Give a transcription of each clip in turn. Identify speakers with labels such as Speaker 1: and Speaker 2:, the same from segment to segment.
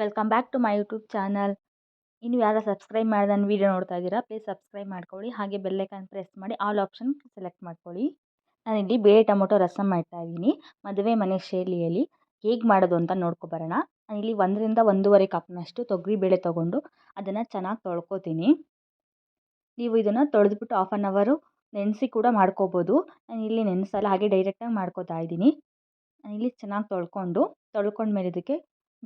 Speaker 1: Welcome back to my YouTube channel ಇನ್ನು ಯಾರು subscribe ಮಾಡಿದ ನನ್ನ ವೀಡಿಯೋ ನೋಡ್ತಾ ಇದ್ದೀರಾ ಪ್ಲೀಸ್ ಸಬ್ಸ್ಕ್ರೈಬ್ ಮಾಡ್ಕೊಳ್ಳಿ. ಹಾಗೆ ಬೆಲ್ಲೈಕನ್ ಪ್ರೆಸ್ ಮಾಡಿ ಆಲ್ ಆಪ್ಷನ್ ಸೆಲೆಕ್ಟ್ ಮಾಡ್ಕೊಳ್ಳಿ. ನಾನಿಲ್ಲಿ ಬೇಳೆ ಟೊಮೊಟೊ ರಸಮ್ ಮಾಡ್ತಾ ಇದ್ದೀನಿ. ಮದುವೆ ಮನೆ ಶೈಲಿಯಲ್ಲಿ ಹೇಗೆ ಮಾಡೋದು ಅಂತ ನೋಡ್ಕೊಬರೋಣ ನಾನಿಲ್ಲಿ ಒಂದರಿಂದ ಒಂದೂವರೆ ಕಪ್ನಷ್ಟು ತೊಗರಿಬೇಳೆ ತೊಗೊಂಡು ಅದನ್ನು ಚೆನ್ನಾಗಿ ತೊಳ್ಕೊತೀನಿ. ನೀವು ಇದನ್ನು ತೊಳೆದ್ಬಿಟ್ಟು ಹಾಫ್ ಆನ್ ಅವರು ನೆನೆಸಿ ಕೂಡ ಮಾಡ್ಕೋಬೋದು. ನಾನು ಇಲ್ಲಿ ನೆನೆಸಲ್ಲ, ಹಾಗೆ ಡೈರೆಕ್ಟಾಗಿ ಮಾಡ್ಕೋತಾ ಇದ್ದೀನಿ. ನಾನಿಲ್ಲಿ ಚೆನ್ನಾಗಿ ತೊಳ್ಕೊಂಡು, ತೊಳ್ಕೊಂಡ್ಮೇಲೆ ಇದಕ್ಕೆ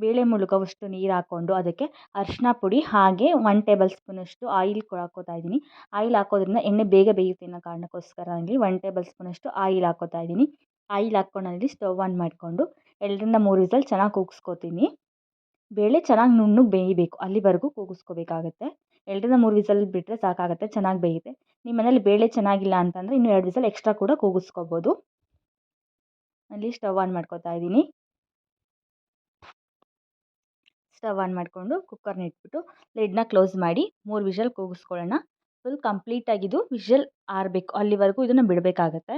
Speaker 1: ಬೇಳೆ ಮುಳುಗೋವಷ್ಟು ನೀರು ಹಾಕ್ಕೊಂಡು ಅದಕ್ಕೆ ಅರಿಶಿನ ಪುಡಿ ಹಾಗೆ ಒನ್ ಟೇಬಲ್ ಸ್ಪೂನಷ್ಟು ಆಯಿಲ್ ಹಾಕ್ಕೋತಾ ಇದ್ದೀನಿ. ಆಯಿಲ್ ಹಾಕೋದ್ರಿಂದ ಎಣ್ಣೆ ಬೇಗ ಬೇಯುತ್ತೆ ಅನ್ನೋ ಕಾರಣಕ್ಕೋಸ್ಕರ ಆಗಲಿ ಒನ್ ಟೇಬಲ್ ಸ್ಪೂನಷ್ಟು ಆಯಿಲ್ ಹಾಕ್ಕೋತಾ ಇದ್ದೀನಿ. ಆಯಿಲ್ ಹಾಕ್ಕೊಂಡು ಅಲ್ಲಿ ಸ್ಟವ್ ಆನ್ ಮಾಡಿಕೊಂಡು ಎರಡರಿಂದ ಮೂರು ವಿಸಲ್ ಚೆನ್ನಾಗಿ ಕೂಗಿಸ್ಕೋತೀನಿ. ಬೇಳೆ ಚೆನ್ನಾಗಿ ನುಣ್ಣಗೆ ಬೇಯಬೇಕು, ಅಲ್ಲಿವರೆಗೂ ಕೂಗಿಸ್ಕೋಬೇಕಾಗತ್ತೆ. ಎರಡರಿಂದ ಮೂರು ವಿಸಲ್ ಬಿಟ್ಟರೆ ಸಾಕಾಗುತ್ತೆ, ಚೆನ್ನಾಗಿ ಬೇಯುತ್ತೆ. ನಿಮ್ಮ ಮನೇಲಿ ಬೇಳೆ ಚೆನ್ನಾಗಿಲ್ಲ ಅಂತಂದರೆ ಇನ್ನೂ ಎರಡು ವಿಸಲ್ ಎಕ್ಸ್ಟ್ರಾ ಕೂಡ ಕೂಗಿಸ್ಕೋಬೋದು. ಅಲ್ಲಿ ಸ್ಟವ್ ಆನ್ ಮಾಡ್ಕೋತಾ ಇದ್ದೀನಿ. ಸ್ಟವ್ ಆನ್ ಮಾಡಿಕೊಂಡು ಕುಕ್ಕರ್ನ ಇಟ್ಬಿಟ್ಟು ಲಿಡ್ನ ಕ್ಲೋಸ್ ಮಾಡಿ ಮೂರು ವಿಷಲ್ ಕೂಗಿಸ್ಕೊಳ್ಳೋಣ. ಫುಲ್ ಕಂಪ್ಲೀಟಾಗಿದ್ದು ವಿಷಲ್ ಆರಬೇಕು. ಅಲ್ಲಿವರೆಗೂ ಇದನ್ನು ಬಿಡಬೇಕಾಗತ್ತೆ.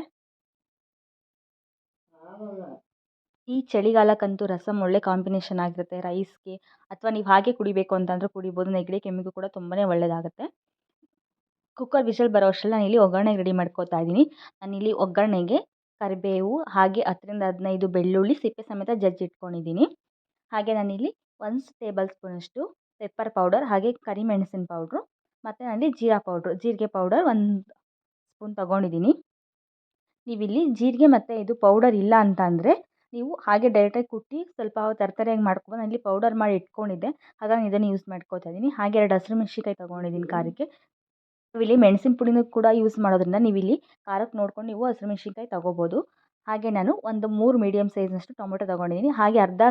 Speaker 1: ಈ ಚಳಿಗಾಲಕ್ಕಂತೂ ರಸಮ್ ಒಳ್ಳೆ ಕಾಂಬಿನೇಷನ್ ಆಗಿರುತ್ತೆ. ರೈಸ್ಗೆ ಅಥವಾ ನೀವು ಹಾಗೆ ಕುಡಿಬೇಕು ಅಂತಂದರೆ ಕುಡಿಬೋದು. ನೆಗಡಿ, ಕೆಮ್ಮಿಗೂ ಕೂಡ ತುಂಬಾ ಒಳ್ಳೆಯದಾಗುತ್ತೆ ಕುಕ್ಕರ್ ವಿಷಲ್ ಬರೋ ಅಷ್ಟರಲ್ಲಿ ನಾನು ಇಲ್ಲಿ ಒಗ್ಗರಣೆಗೆ ರೆಡಿ ಮಾಡ್ಕೋತಾ ಇದ್ದೀನಿ. ನಾನಿಲ್ಲಿ ಒಗ್ಗರಣೆಗೆ ಕರಿಬೇವು, ಹಾಗೆ ಹತ್ತರಿಂದ ಹದಿನೈದು ಬೆಳ್ಳುಳ್ಳಿ, ಸಿಪ್ಪೆ ಸಮೇತ ಜಜ್ಜಿಟ್ಕೊಂಡಿದ್ದೀನಿ. ಹಾಗೆ ನಾನಿಲ್ಲಿ ಒಂದು ಟೇಬಲ್ ಸ್ಪೂನಷ್ಟು ಪೆಪ್ಪರ್ ಪೌಡರ್ ಹಾಗೆ ಕರಿಮೆಣಸಿನ ಪೌಡ್ರು ಮತ್ತು ನಾನಿಲ್ಲಿ ಜೀರಾ ಪೌಡ್ರು ಜೀರಿಗೆ ಪೌಡರ್ ಒಂದು ಸ್ಪೂನ್ ತೊಗೊಂಡಿದ್ದೀನಿ. ನೀವಿಲ್ಲಿ ಜೀರಿಗೆ ಮತ್ತು ಇದು ಪೌಡರ್ ಇಲ್ಲ ಅಂತ ಅಂದರೆ ನೀವು ಹಾಗೆ ಡೈರೆಕ್ಟಾಗಿ ಕುಟ್ಟಿ ಸ್ವಲ್ಪ ತರತರಿಯಾಗಿ ಮಾಡ್ಕೊಬೋದು. ನಾನಿಲ್ಲಿ ಪೌಡರ್ ಮಾಡಿ ಇಟ್ಕೊಂಡಿದ್ದೆ ಹಾಗಾಗಿ ಇದನ್ನು ಯೂಸ್ ಮಾಡ್ಕೋತಾ ಇದ್ದೀನಿ. ಹಾಗೆ ಎರಡು ಹಸಿರು ಮೆಣಸಿಕಾಯಿ ತೊಗೊಂಡಿದ್ದೀನಿ ಖಾರಕ್ಕೆ. ಇಲ್ಲಿ ಮೆಣಸಿನ ಪುಡಿನೂ ಕೂಡ ಯೂಸ್ ಮಾಡೋದ್ರಿಂದ ನೀವಿಲ್ಲಿ ಖಾರಕ್ಕೆ ನೋಡ್ಕೊಂಡು ನೀವು ಹಸಿರು ಮೆಣ್ಸಿನ್ಕಾಯಿ ತೊಗೋಬೋದು. ಹಾಗೆ ನಾನು ಒಂದು ಮೂರು ಮೀಡಿಯಮ್ ಸೈಜ್ನಷ್ಟು ಟೊಮೆಟೊ ತೊಗೊಂಡಿದ್ದೀನಿ ಹಾಗೆ ಅರ್ಧ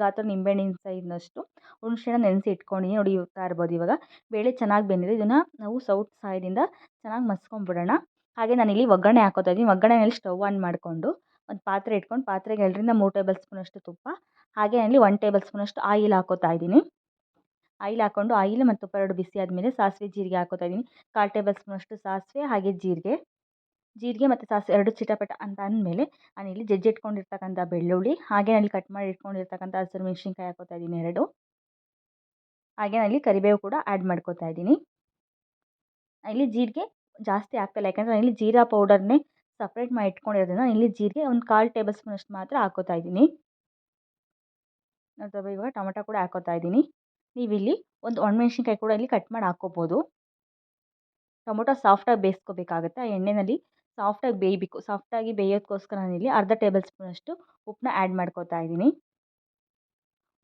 Speaker 1: ಗಾತ್ರ ನಿಂಬೆಹಣ್ಣಿನ ಸೈಜ್ನಷ್ಟು ಹುಣಸೆಹಣ್ಣು ನೆನೆಸಿ ಇಟ್ಕೊಂಡಿದ್ದೀನಿ ನೋಡಿ ಇರ್ತಾ ಇರ್ಬೋದು ಇವಾಗ. ಬೇಳೆ ಚೆನ್ನಾಗಿ ಬೆಂದಿದೆ. ಇದನ್ನು ನಾವು ಸೌಟ್ ಸಹಾಯದಿಂದ ಚೆನ್ನಾಗಿ ಮಸ್ಕೊಂಡ್ಬಿಡೋಣ ಹಾಗೆ ನಾನಿಲ್ಲಿ ಒಗ್ಗರಣೆ ಹಾಕೋತಾ ಇದ್ದೀನಿ. ಒಗ್ಗರಣೆಯಲ್ಲಿ ಸ್ಟವ್ ಆನ್ ಮಾಡಿಕೊಂಡು ಒಂದು ಪಾತ್ರೆ ಇಟ್ಕೊಂಡು ಪಾತ್ರೆಗೆ ಎರಡರಿಂದ ಮೂರು ಟೇಬಲ್ ಸ್ಪೂನಷ್ಟು ತುಪ್ಪ. ಹಾಗೆ ನಾನಿಲ್ಲಿ ಒನ್ ಟೇಬಲ್ ಸ್ಪೂನಷ್ಟು ಆಯಿಲ್ ಹಾಕೋತಾ ಇದ್ದೀನಿ. ಆಯಿಲ್ ಹಾಕ್ಕೊಂಡು ಆಯಿಲ್ ಮತ್ತು ತುಪ್ಪ ಎರಡು ಬಿಸಿ ಆದಮೇಲೆ ಸಾಸಿವೆ ಜೀರಿಗೆ ಹಾಕೋತಾ ಇದ್ದೀನಿ. ಕಾಲು ಟೇಬಲ್ ಸ್ಪೂನಷ್ಟು ಸಾಸಿವೆ ಹಾಗೆ ಜೀರಿಗೆ. ಜೀರಿಗೆ ಮತ್ತು ಸಾಸಿವೆ ಎರಡು ಚಿಟಪಟ ಅಂತ ಅಂದಮೇಲೆ ನಾನಿಲ್ಲಿ ಜಜ್ಜಿಟ್ಕೊಂಡಿರ್ತಕ್ಕಂಥ ಬೆಳ್ಳುಳ್ಳಿ, ಹಾಗೆ ನಾನಿಲ್ಲಿ ಕಟ್ ಮಾಡಿ ಇಟ್ಕೊಂಡಿರ್ತಕ್ಕಂಥ ಹಸಿರು ಮೆಣಸಿನ್ಕಾಯಿ ಹಾಕೋತಾ ಇದ್ದೀನಿ ಎರಡು. ಹಾಗೆ ನಾನಿಲ್ಲಿ ಕರಿಬೇವು ಕೂಡ ಆ್ಯಡ್ ಮಾಡ್ಕೋತಾ ಇದ್ದೀನಿ. ಇಲ್ಲಿ ಜೀರಿಗೆ ಜಾಸ್ತಿ ಆಗ್ತಾಯಿಲ್ಲ ಯಾಕಂದರೆ ನಾನಿಲ್ಲಿ ಜೀರಾ ಪೌಡರ್ನೇ ಸಪ್ರೇಟ್ ಮಾಡಿ ಇಟ್ಕೊಂಡಿರೋದ್ರಿಂದ ಇಲ್ಲಿ ಜೀರಿಗೆ ಒಂದು ಕಾಲು ಟೇಬಲ್ ಸ್ಪೂನಷ್ಟು ಮಾತ್ರ ಹಾಕೋತಾ ಇದ್ದೀನಿ. ಅಥವಾ ಇವಾಗ ಟೊಮೆಟೊ ಕೂಡ ಹಾಕೋತಾ ಇದ್ದೀನಿ. ನೀವಿಲ್ಲಿ ಒಂದು ಒಣಮೆಣ್ಸಿನ್ಕಾಯಿ ಕೂಡ ಇಲ್ಲಿ ಕಟ್ ಮಾಡಿ ಹಾಕ್ಕೋಬೋದು ಟೊಮೊಟೊ ಸಾಫ್ಟಾಗಿ ಬೇಯಿಸ್ಕೋಬೇಕಾಗುತ್ತೆ, ಆ ಎಣ್ಣೆಯಲ್ಲಿ ಸಾಫ್ಟಾಗಿ ಬೇಯಬೇಕು. ಸಾಫ್ಟಾಗಿ ಬೇಯೋದಕ್ಕೋಸ್ಕರ ನಾನಿಲ್ಲಿ ಅರ್ಧ ಟೇಬಲ್ ಸ್ಪೂನಷ್ಟು ಉಪ್ಪನ್ನ ಆ್ಯಡ್ ಮಾಡ್ಕೋತಾ ಇದ್ದೀನಿ.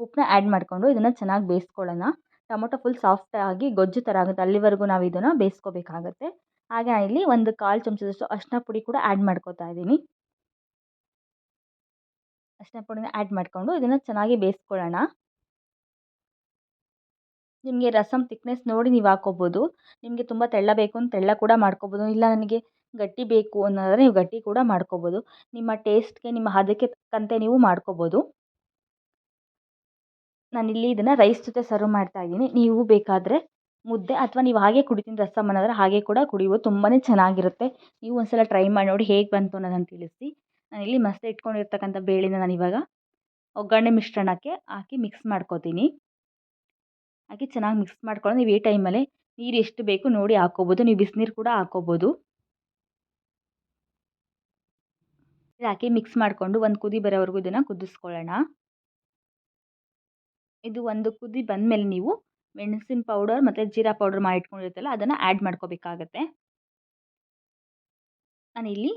Speaker 1: ಉಪ್ಪನ್ನ ಆ್ಯಡ್ ಮಾಡಿಕೊಂಡು ಇದನ್ನು ಚೆನ್ನಾಗಿ ಬೇಯಿಸ್ಕೊಳ್ಳೋಣ. ಟೊಮೊಟೊ ಫುಲ್ ಸಾಫ್ಟಾಗಿ ಗೊಜ್ಜು ಥರ ಆಗುತ್ತೆ. ಅಲ್ಲಿವರೆಗೂ ನಾವು ಇದನ್ನು ಬೇಯಿಸ್ಕೋಬೇಕಾಗತ್ತೆ. ಹಾಗೆ ಇಲ್ಲಿ ಒಂದು ಕಾಲು ಚಮಚದಷ್ಟು ಅರಿಶಿನ ಪುಡಿ ಕೂಡ ಆ್ಯಡ್ ಮಾಡ್ಕೋತಾ ಇದ್ದೀನಿ. ಅರಿಶಿನ ಪುಡಿನ ಆ್ಯಡ್ ಮಾಡಿಕೊಂಡು ಇದನ್ನು ಚೆನ್ನಾಗಿ ಬೇಯಿಸ್ಕೊಳ್ಳೋಣ. ನಿಮಗೆ ರಸಮ್ ತಿಕ್ನೆಸ್ ನೋಡಿ ನೀವು ಹಾಕ್ಕೋಬೋದು ನಿಮಗೆ ತುಂಬ ತೆಳ್ಳ ಬೇಕು ಅಂತ ತೆಳ್ಳ ಕೂಡ ಮಾಡ್ಕೋಬೋದು. ಇಲ್ಲ, ನನಗೆ ಗಟ್ಟಿ ಬೇಕು ಅನ್ನೋದಾದರೆ ನೀವು ಗಟ್ಟಿ ಕೂಡ ಮಾಡ್ಕೋಬೋದು. ನಿಮ್ಮ ಟೇಸ್ಟ್ಗೆ, ನಿಮ್ಮ ಹದಕ್ಕೆ ತಕ್ಕಂತೆ ನೀವು ಮಾಡ್ಕೋಬೋದು. ನಾನಿಲ್ಲಿ ಇದನ್ನು ರೈಸ್ ಜೊತೆ ಸರ್ವ್ ಮಾಡ್ತಾ ಇದ್ದೀನಿ. ನೀವು ಬೇಕಾದರೆ ಮುದ್ದೆ ಅಥವಾ ನೀವು ಹಾಗೆ ಕುಡಿತೀನಿ ರಸಮ್ ಅನ್ನೋದ್ರೆ ಹಾಗೆ ಕೂಡ ಕುಡಿಯುವ ತುಂಬಾ ಚೆನ್ನಾಗಿರುತ್ತೆ. ನೀವು ಒಂದ್ಸಲ ಟ್ರೈ ಮಾಡಿ ನೋಡಿ ಹೇಗೆ ಬಂತು ಅನ್ನೋದನ್ನು ತಿಳಿಸಿ. ನಾನು ಇಲ್ಲಿ ಮಸ್ತ್ ಇಟ್ಕೊಂಡಿರ್ತಕ್ಕಂಥ ಬೇಳೆನ ನಾನು ಇವಾಗ ಒಗ್ಗರಣೆ ಮಿಶ್ರಣಕ್ಕೆ ಹಾಕಿ ಮಿಕ್ಸ್ ಮಾಡ್ಕೋತೀನಿ. ಹಾಕಿ ಚೆನ್ನಾಗಿ ಮಿಕ್ಸ್ ಮಾಡ್ಕೊಂಡು ನೀವು ಈ ಟೈಮಲ್ಲಿ ನೀರು ಎಷ್ಟು ಬೇಕು ನೋಡಿ ಹಾಕ್ಕೋಬೋದು. ನೀವು ಬಿಸಿನೀರು ಕೂಡ ಹಾಕ್ಕೋಬೋದು. ಹಾಕಿ ಮಿಕ್ಸ್ ಮಾಡಿಕೊಂಡು ಒಂದು ಕುದಿ ಬರೋವರೆಗೂ ಇದನ್ನು ಕುದಿಸ್ಕೊಳ್ಳೋಣ. ಇದು ಒಂದು ಕುದಿ ಬಂದಮೇಲೆ ನೀವು ಮೆಣಸಿನ ಪೌಡರ್ ಮತ್ತು ಜೀರಾ ಪೌಡರ್ ಮಾಡಿ ಇಟ್ಕೊಂಡಿರ್ತಲ್ಲ ಅದನ್ನು ಆ್ಯಡ್ ಮಾಡ್ಕೋಬೇಕಾಗತ್ತೆ. ನಾನಿಲ್ಲಿ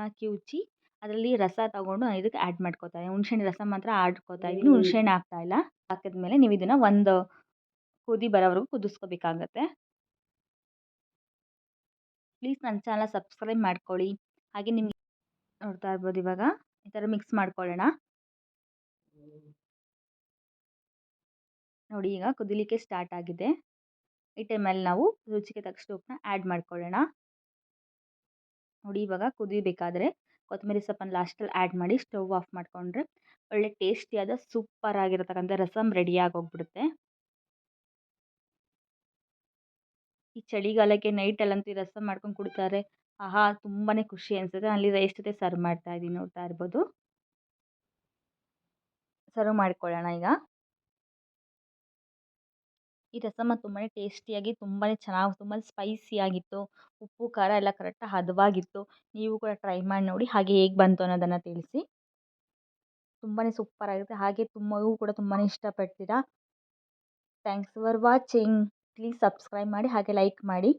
Speaker 1: ಹಾಕಿ ಕಿವುಚಿ ಅದರಲ್ಲಿ ರಸ ತಗೊಂಡು ನಾನು ಇದಕ್ಕೆ ಆ್ಯಡ್ ಮಾಡ್ಕೋತಾ ಇದ್ದೀನಿ. ಹುಣ್ಸೆಹಣ್ಣು ರಸ ಮಾತ್ರ ಆಡ್ಕೋತಾ ಇದ್ದೀನಿ. ಹುಣ್ಸೆಹಣ್ಣು ಹಾಕ್ತಾಯಿಲ್ಲ ಹಾಕಿದ್ಮೇಲೆ ನೀವು ಇದನ್ನು ಒಂದು ಕುದಿ ಬರೋವರೆಗೂ ಕುದಿಸ್ಕೋಬೇಕಾಗತ್ತೆ. ಪ್ಲೀಸ್ ನನ್ನ ಚಾನಲ್ ಸಬ್ಸ್ಕ್ರೈಬ್ ಮಾಡ್ಕೊಳ್ಳಿ. ಹಾಗೆ ನಿಮಗೆ ನೋಡ್ತಾ ಇರ್ಬೋದು ಇವಾಗ. ಈ ಥರ ಮಿಕ್ಸ್ ಮಾಡ್ಕೊಳ್ಳೋಣ. ನೋಡಿ ಈಗ ಕುದಿಲಿಕ್ಕೆ ಸ್ಟಾರ್ಟ್ ಆಗಿದೆ. ಈ ಟೈಮಲ್ಲಿ ನಾವು ರುಚಿಗೆ ತಕ್ಕಷ್ಟು ಉಪ್ಪನ್ನ ಆ್ಯಡ್ ಮಾಡ್ಕೊಳ್ಳೋಣ. ನೋಡಿ ಇವಾಗ ಕುದಿಬೇಕಾದ್ರೆ ಕೊತ್ತಂಬರಿ ಸೊಪ್ಪನ್ನು ಲಾಸ್ಟಲ್ಲಿ ಆ್ಯಡ್ ಮಾಡಿ ಸ್ಟವ್ ಆಫ್ ಮಾಡಿಕೊಂಡ್ರೆ ಒಳ್ಳೆ ಟೇಸ್ಟಿಯಾದ ಸೂಪರ್ ಆಗಿರತಕ್ಕಂಥ ರಸಮ್ ರೆಡಿಯಾಗಿ ಹೋಗ್ಬಿಡುತ್ತೆ ಈ ಚಳಿಗಾಲಕ್ಕೆ ನೈಟಲ್ಲಂತೂ ರಸಮ್ ಮಾಡ್ಕೊಂಡು ಕುಡಿತಾರೆ. ಆಹಾ ತುಂಬಾ ಖುಷಿ ಅನಿಸುತ್ತೆ. ಅಲ್ಲಿ ರೈಸ್ ಜೊತೆ ಸರ್ವ್ ಮಾಡ್ತಾ ಇದ್ದೀನಿ ನೋಡ್ತಾ ಇರ್ಬೋದು. ಸರ್ವ್ ಮಾಡಿಕೊಳ್ಳೋಣ ಈಗ. ಈ ರಸಮ ತುಂಬಾ ಟೇಸ್ಟಿಯಾಗಿ ತುಂಬಾ ಚೆನ್ನಾಗಿ ತುಂಬ ಸ್ಪೈಸಿಯಾಗಿತ್ತು ಉಪ್ಪು, ಖಾರ ಎಲ್ಲ ಕರೆಕ್ಟಾಗಿ ಹದವಾಗಿತ್ತು. ನೀವು ಕೂಡ ಟ್ರೈ ಮಾಡಿ ನೋಡಿ ಹಾಗೆ ಹೇಗೆ ಬಂತು ಅನ್ನೋದನ್ನು ತಿಳಿಸಿ. ತುಂಬಾ ಸೂಪರಾಗಿರುತ್ತೆ ಹಾಗೆ ತುಂಬ ಮಗು ಕೂಡ ತುಂಬಾ ಇಷ್ಟಪಡ್ತೀರಾ. Thanks for watching. Please subscribe ಮಾಡಿ ಹಾಗೆ ಲೈಕ್ ಮಾಡಿ.